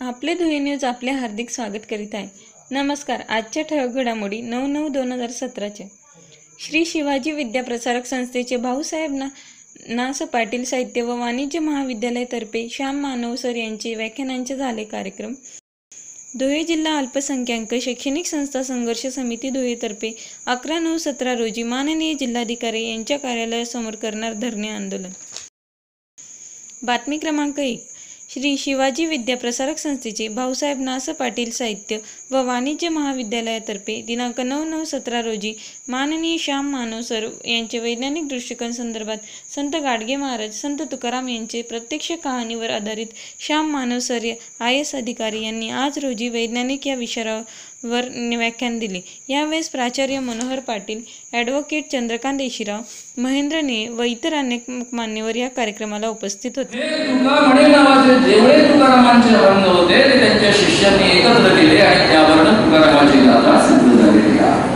आपले धुळे न्यूज आपले हार्दिक स्वागत करीत आहे. नमस्कार आजच्या ठळक घडामोडी नऊ नऊ दोन हजार सतराच्या. श्री शिवाजी विद्याप्रसारक संस्थेचे भाऊसाहेब ना नास पाटील साहित्य व वाणिज्य महाविद्यालयातर्फे श्याम मानव सर यांचे व्याख्यानांचे झाले कार्यक्रम. धुळे जिल्हा अल्पसंख्याक शैक्षणिक संस्था संघर्ष समिती धुळेतर्फे अकरा नऊ सतरा रोजी माननीय जिल्हाधिकारी यांच्या कार्यालयासमोर करणार धरणे आंदोलन. बातमी क्रमांक एक. श्री शिवाजी विद्याप्रसारक संस्थेचे भाऊसाहेब नास पाटील साहित्य व वाणिज्य महाविद्यालयातर्फे दिनांक नऊ नऊ सतरा रोजी माननीय श्याम मानव सर यांचे वैज्ञानिक दृष्टिकोन संदर्भात संत गाडगे महाराज संत तुकाराम यांचे प्रत्यक्ष कहाणीवर आधारित Shyam Manav sir I S अधिकारी यांनी आज रोजी वैज्ञानिक या विषयावर वर व्याख्यान दिले. यावेळेस प्राचार्य मनोहर पाटील ॲडव्होकेट चंद्रकांत देशीराव महेंद्र ने व इतर अनेक मान्यवर या कार्यक्रमाला उपस्थित होते. जेवढे तुकारामांचे अभंग होते ते त्यांच्या शिष्यांनी एकत्र केले आणि त्यावरनं तुकारामाची गाथा सिद्ध झालेली आहे.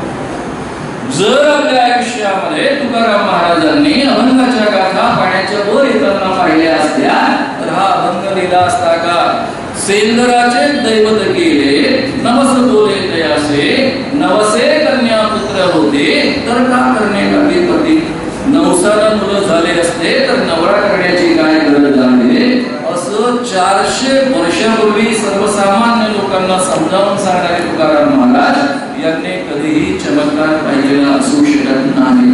जर आपल्या आयुष्यामध्ये तुकाराम महाराजांनी अभंगाच्या गाथा पाण्याच्या वर येताना पाहिल्या असल्या तर हा अभंग लिहिला असता का? सेंदराचे दैवत केले नमस्कार तर का करणे लागे पती नवसाला मुलं झाले असते तर नवरा करण्याची काय गरज आहे असं चारशे वर्षापूर्वी सर्वसामान्य लोकांना समजावून सांगणारे तुकाराम महाराज यांनी कधीही चमत्कार पाहिलेला असू शकत नाही.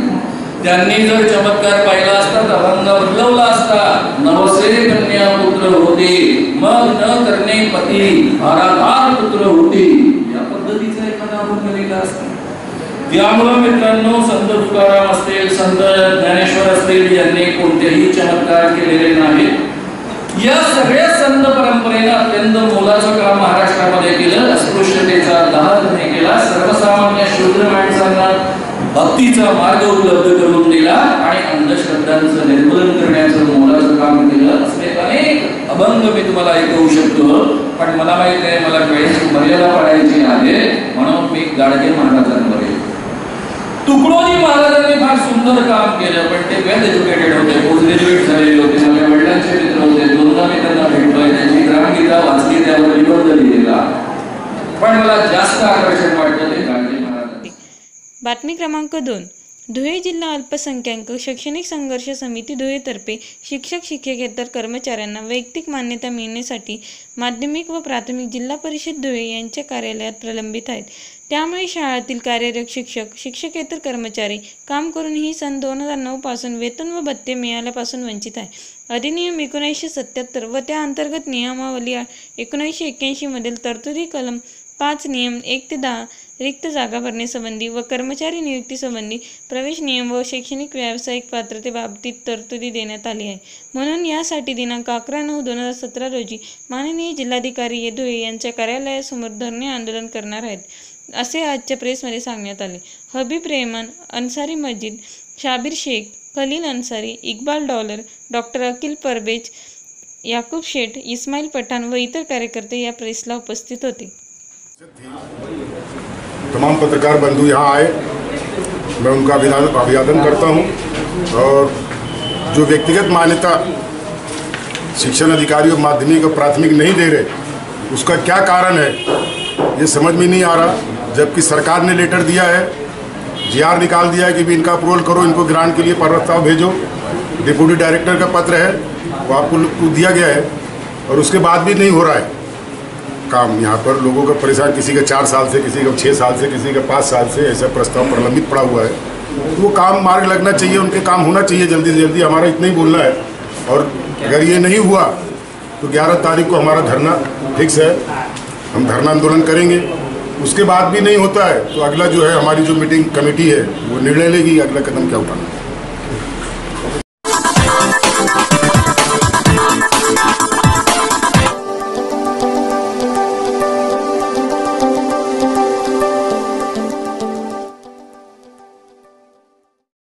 त्यांनी जर चमत्कार पाहिला असता, तर अभंग उल्लवला असता. नवसे कन्या पुत्र होते, मग न करणे पती आराधार पुत्र होते. यामुळं मित्रांनो संत तुकाराम असतील संत ज्ञानेश्वर असतील यांनी कोणतेही चमत्कार केलेले नाहीत. या सगळ्या संत परंपरेनं अत्यंत मोलाचं काम महाराष्ट्रामध्ये केलं. अस्पृश्यतेचा दहा त्यांनी केला. सर्वसामान्य शूद्र माणसांना भक्तीचा मार्ग उपलब्ध करून दिला आणि अंधश्रद्धांचं निर्मूलन करण्याचं मोलाचं काम केलं. असले अनेक अभंग मी तुम्हाला ऐकवू शकतो. पण मला माहीत आहे मला वेळेची मर्यादा पाळायची आहे म्हणून मी गाडगे महाराजांना तुकडोजी महाराजांनी फार सुंदर काम केलं पण ते वेल एज्युकेटेड होते पोस्ट ग्रॅज्युएट झालेले होते. माझ्या वडिलांचे मित्र होते दोनदा मी त्यांना भेटलोय त्यांची ग्रामगीता वाचली त्यावर निबंध लिहिलेला. पण मला जास्त आकर्षण वाटतं ते गांधी महाराज. बातमी क्रमांक दोन. धुळे जिल्हा अल्पसंख्याक शैक्षणिक संघर्ष समिती धुळेतर्फे शिक्षक शिक्षकेतर कर्मचाऱ्यांना वैयक्तिक मान्यता मिळण्यासाठी माध्यमिक व प्राथमिक जिल्हा परिषद धुळे यांच्या कार्यालयात प्रलंबित आहेत. त्यामुळे शाळेतील कार्यरत शिक्षक शिक्षकेतर कर्मचारी काम करूनही सन दोन हजार नऊ पासून वेतन व भत्ते मिळाल्यापासून वंचित आहे. अधिनियम एकोणीसशे सत्याहत्तर व त्या अंतर्गत नियमावली एकोणीसशे एक्क्याऐंशीमधील तरतुदी कलम पाच नियम एक ते दहा रिक्त जागा भरण्यासंबंधी व कर्मचारी नियुक्तीसंबंधी प्रवेश नियम व शैक्षणिक व्यावसायिक पात्रतेबाबतीत तरतुदी देण्यात आली आहे. म्हणून यासाठी दिनांक अकरा नऊ दोन हजार सतरा रोजी माननीय जिल्हाधिकारी येधुळे यांच्या कार्यालयासमोर धरणे आंदोलन करणार आहेत असे आजच्या प्रेसमध्ये सांगण्यात आले. हबीब रेहमान अन्सारी मस्जिद शाबीर शेख खलील अन्सारी इक्बाल डॉलर डॉक्टर अकिल परबेज याकूब शेठ इस्माईल पठाण व इतर कार्यकर्ते या प्रेसला उपस्थित होते. तमाम पत्रकार बंधु यहाँ आए। मैं उनका अभिनंदन अभिवादन करता हूँ और जो व्यक्तिगत मान्यता शिक्षण अधिकारी और माध्यमिक और प्राथमिक नहीं दे रहे, उसका क्या कारण है, ये समझ में नहीं आ रहा। जबकि सरकार ने लेटर दिया है, जीआर निकाल दिया है कि भी इनका अप्रूवल करो, इनको ग्रांट के लिए प्रस्ताव भेजो। डिप्यूटी डायरेक्टर का पत्र है, वो आपको दिया गया है और उसके बाद भी नहीं हो रहा है। काम यहाँ पर। लोगों का परेशान किसी का चार साल से, किसी का छः साल से, किसी का पाँच साल से ऐसा प्रस्ताव प्रलंबित पड़ा हुआ है। वो काम मार्ग लगना चाहिए, उनके काम होना चाहिए जल्दी से जल्दी। हमारा इतना ही बोलना है। और अगर ये नहीं हुआ तो 11 तारीख को हमारा धरना फिक्स है। हम धरना आंदोलन करेंगे। उसके बाद भी नहीं होता है तो अगला जो है हमारी जो मीटिंग कमेटी है, वो निर्णय लेगी। अगला कदम क्या उठाना है?